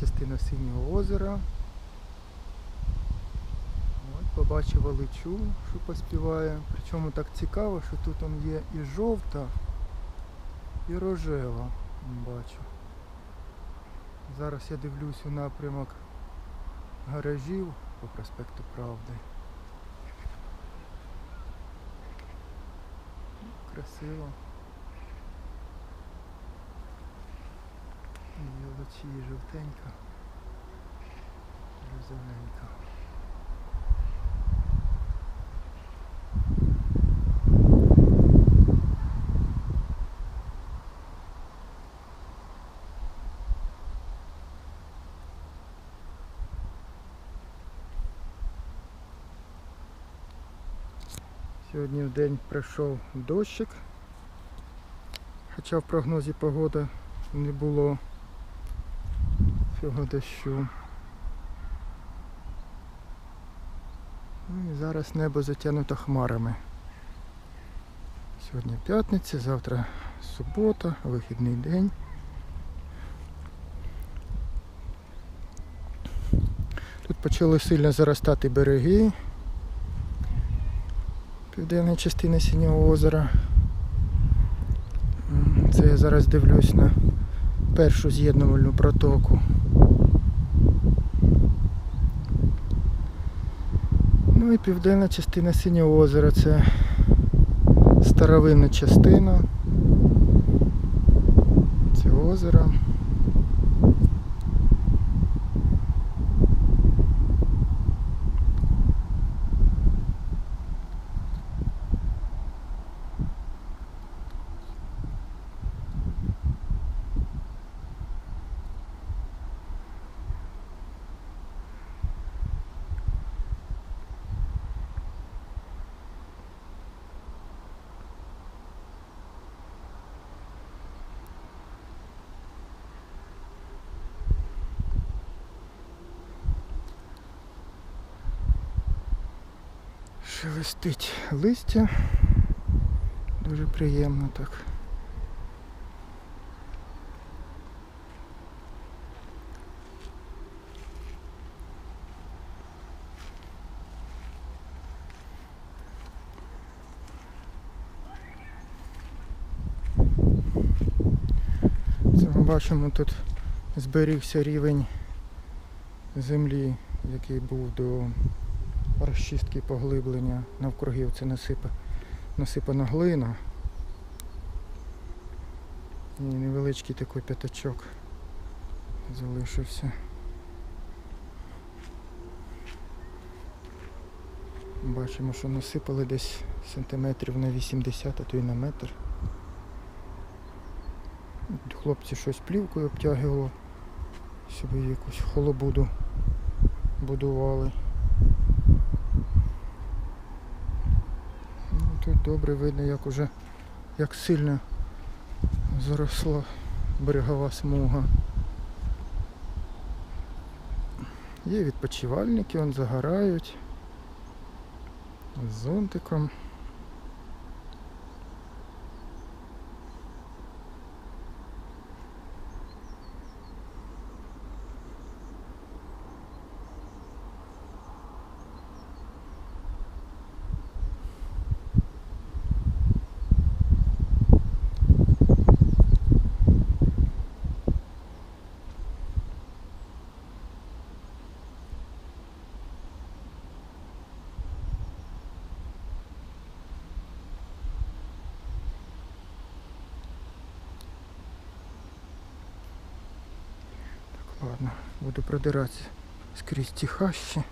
частина синього озера. От, побачив аличу, що поспіває. Причому так цікаво, що тут он є і жовта, і рожева. Бачу. Зараз я дивлюсь у напрямок гаражів по проспекту Правди. Красиво. І овочі і жовтенька. Зелененька. Сьогодні в день пройшов дощик, хоча в прогнозі погоди не було цього дощу. Ну і зараз небо затягнуто хмарами. Сьогодні п'ятниця, завтра субота, вихідний день. Тут почали сильно заростати береги південна частина Синього озера. Це я зараз дивлюсь на першу з'єднувальну протоку. Ну і південна частина Синього озера це старовинна частина цього озера. Шелестить листя. Дуже приємно так. Це ми бачимо тут зберігся рівень землі, який був до розчистки поглиблення навкруги це насипа, насипана глина. І невеличкий такий п'ятачок залишився. Бачимо, що насипали десь сантиметрів на 80, а то й на метр. Хлопці щось плівкою обтягували, собі якусь холобуду будували. Тут добре видно, як уже як сильно заросла берегова смуга. Є відпочивальники, вон загорають з зонтиком. Так, ладно, буду продиратися скрізь ті хащі.